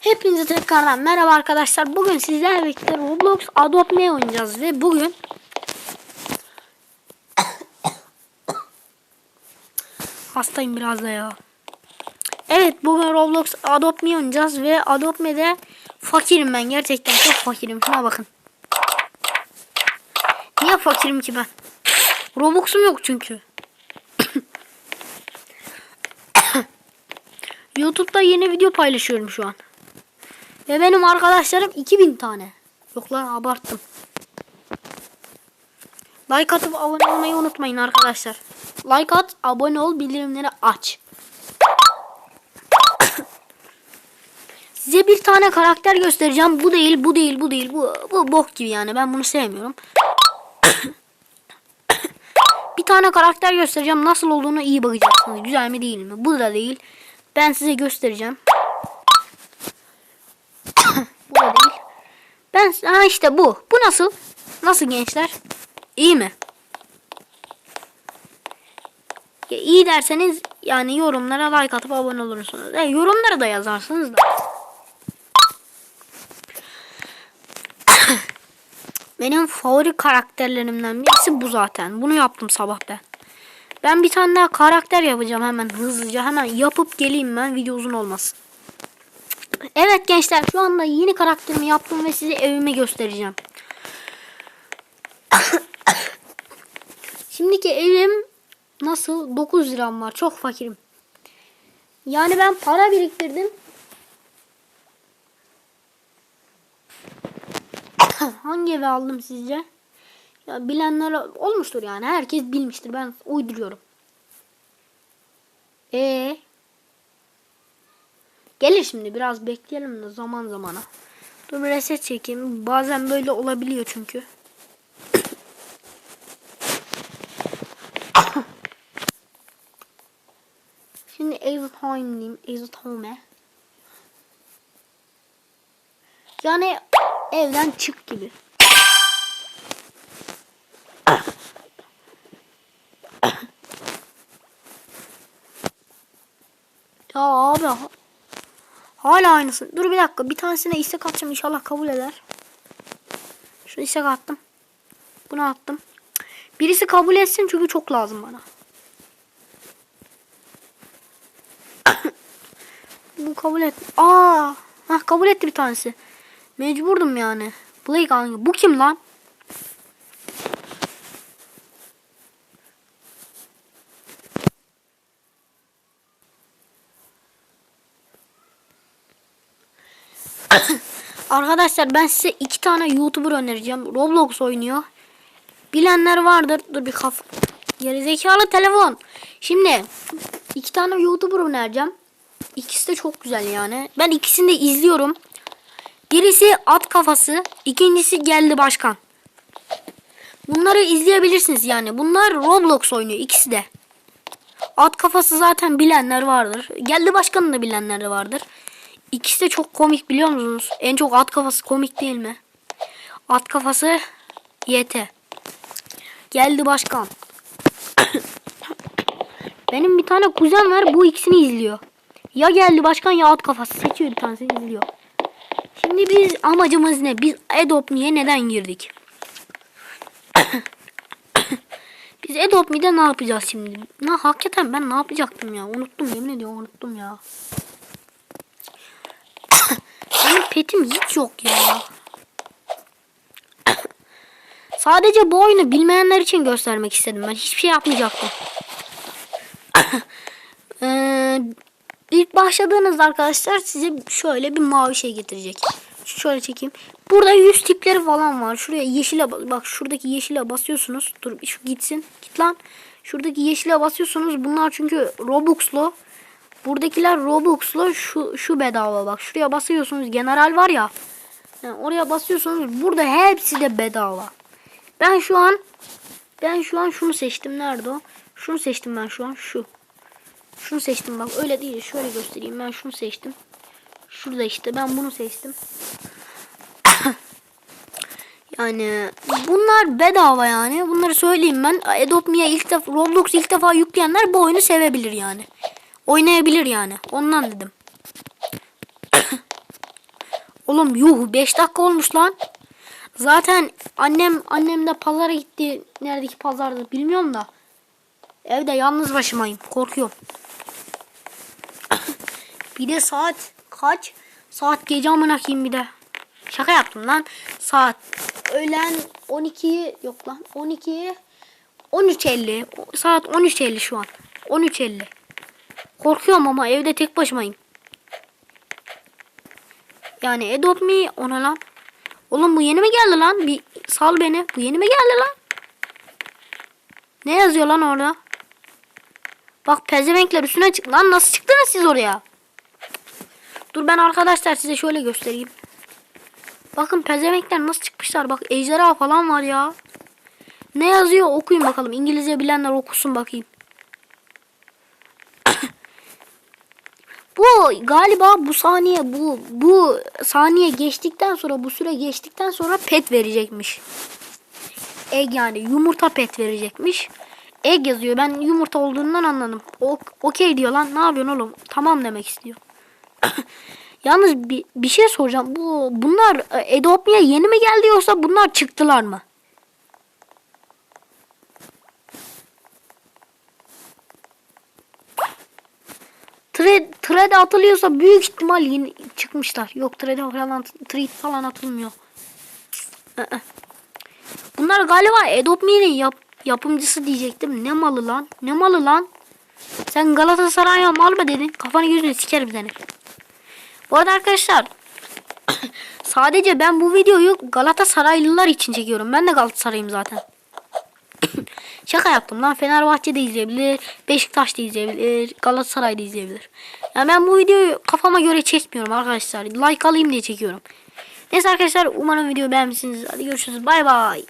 Hepinize tekrardan merhaba arkadaşlar. Bugün sizlerle birlikte Roblox Adopt Me oynayacağız ve bugün hastayım biraz da ya. Evet bugün Roblox Adopt Me oynayacağız ve Adopt Me'de fakirim ben gerçekten çok fakirim. Şuna bakın. Niye fakirim ki ben? Robux'um yok çünkü. YouTube'da yeni video paylaşıyorum şu an. Ve benim arkadaşlarım 2000 tane. Yok lan abarttım. Like atıp abone olmayı unutmayın arkadaşlar. Like at, abone ol, bildirimleri aç. Size bir tane karakter göstereceğim. Bu değil, bu değil, bu değil. Bu, bu bok gibi yani. Ben bunu sevmiyorum. bir tane karakter göstereceğim. Nasıl olduğunu iyi bakacaksınız. Güzel mi değil mi? Bu da değil. Ben size göstereceğim. bu da değil. Ben ha işte bu. Bu nasıl? Nasıl gençler? İyi mi? Ya iyi derseniz yani yorumlara like atıp abone olursunuz. E, yorumlara da yazarsınız da. Benim favori karakterlerimden birisi bu zaten. Bunu yaptım sabah ben. Ben bir tane daha karakter yapacağım hemen hızlıca. Hemen yapıp geleyim ben video uzun olmasın. Evet gençler şu anda yeni karakterimi yaptım ve size evimi göstereceğim. Şimdiki evim nasıl? 9 liram var. Çok fakirim. Yani ben para biriktirdim. Hangi evi aldım sizce? Ya bilenler olmuştur yani. Herkes bilmiştir. Ben uyduruyorum. Ee. Gelir şimdi biraz bekleyelim de zaman zamana. Dur bir reset çekeyim. Bazen böyle olabiliyor çünkü. Şimdi. Exit home'e. Yani evden çık gibi. Ya abi hala aynısı. Dur bir dakika bir tanesine istek atacağım inşallah kabul eder. Şu istek attım. Bunu attım. Birisi kabul etsin çünkü çok lazım bana. Bu kabul et. Aa, ha kabul etti bir tanesi. Mecburdum yani. Blake hangi? Bu kim lan? Arkadaşlar ben size iki tane YouTuber önereceğim. Roblox oynuyor. Bilenler vardır. Dur bir kaf gerizekalı telefon. Şimdi iki tane YouTuber önereceğim. İkisi de çok güzel yani. Ben ikisini de izliyorum. Birisi at kafası, ikincisi geldi başkan. Bunları izleyebilirsiniz yani. Bunlar Roblox oynuyor ikisi de. At kafası zaten bilenler vardır. Geldi başkanı da bilenler vardır. İkisi de çok komik biliyor musunuz? En çok at kafası komik değil mi? At kafası YT. Geldi başkan. Benim bir tane kuzen var bu ikisini izliyor. Ya geldi başkan ya at kafası seçiyor bir tanesini izliyor. Şimdi biz amacımız ne? Biz Adopt Me'ye neden girdik? biz Adopt Me'de ne yapacağız şimdi? Ne hakikaten ben ne yapacaktım ya? Unuttum yemin ediyorum unuttum ya. Benim petim hiç yok ya. Sadece bu oyunu bilmeyenler için göstermek istedim ben. Hiçbir şey yapmayacaktım. Ee, ilk başladığınızda arkadaşlar size şöyle bir mavi şey getirecek. Şöyle çekeyim. Burada yüz tipleri falan var. Şuraya yeşile bak. Bak şuradaki yeşile basıyorsunuz. Dur şu gitsin. Git lan. Şuradaki yeşile basıyorsunuz. Bunlar çünkü Robux'lu. Buradakiler Robux'lu. Şu şu bedava bak. Şuraya basıyorsunuz. General var ya. Yani oraya basıyorsunuz. Burada hepsi de bedava. Ben şu an ben şu an şunu seçtim. Nerede o? Şunu seçtim ben şu an. Şu. Şunu seçtim bak. Öyle değil. Şöyle göstereyim. Ben şunu seçtim. Şurada işte. Ben bunu seçtim. yani bunlar bedava yani. Bunları söyleyeyim ben. Adopt Me'ye ilk defa Roblox ilk defa yükleyenler bu oyunu sevebilir yani. Oynayabilir yani. Ondan dedim. Oğlum yuh 5 dakika olmuş lan. Zaten annem annem de pazara gitti. Neredeki pazardı bilmiyorum da. Evde yalnız başımayım. Korkuyorum. bir de saat kaç? Saat gece amına koyayım bir de. Şaka yaptım lan. Saat öğlen 12 yok lan 12 13.50 O- saat 13.50 şu an. 13.50 Korkuyorum ama evde tek başımayım. Yani Adopt Me ona lan. Oğlum bu yeni mi geldi lan? Bir sal beni. Bu yeni mi geldi lan? Ne yazıyor lan orada? Bak pezevenkler üstüne çık. Lan nasıl çıktınız siz oraya? Dur ben arkadaşlar size şöyle göstereyim. Bakın pezevenkler nasıl çıkmışlar. Bak ejderha falan var ya. Ne yazıyor okuyun bakalım. İngilizce bilenler okusun bakayım. Bu galiba bu saniye bu bu saniye geçtikten sonra bu süre geçtikten sonra pet verecekmiş. Egg yani yumurta pet verecekmiş. Egg yazıyor. Ben yumurta olduğundan anladım. O, okey diyor lan. Ne yapıyorsun oğlum? Tamam demek istiyor. Yalnız bir, bir şey soracağım. Bu bunlar e, Adopt Me'ye yeni mi geldi yoksa bunlar çıktılar mı? Thread, thread atılıyorsa büyük ihtimal yeni çıkmışlar. Yok thread falan, thread falan atılmıyor. Bunlar galiba Adopt Me'nin yap, yapımcısı diyecektim. Ne malı lan? Ne malı lan? Sen Galatasaray'a mal mı dedin? Kafanı yüzünü sikerim seni. Bu arada arkadaşlar sadece ben bu videoyu Galatasaraylılar için çekiyorum. Ben de Galatasaray'ım zaten. Şaka yaptım lan. Fenerbahçe de izleyebilir. Beşiktaş da izleyebilir. Galatasaray da izleyebilir. Ya ben bu videoyu kafama göre çekmiyorum arkadaşlar. Like alayım diye çekiyorum. Neyse arkadaşlar umarım videoyu beğenmişsiniz. Hadi görüşürüz. Bay bay.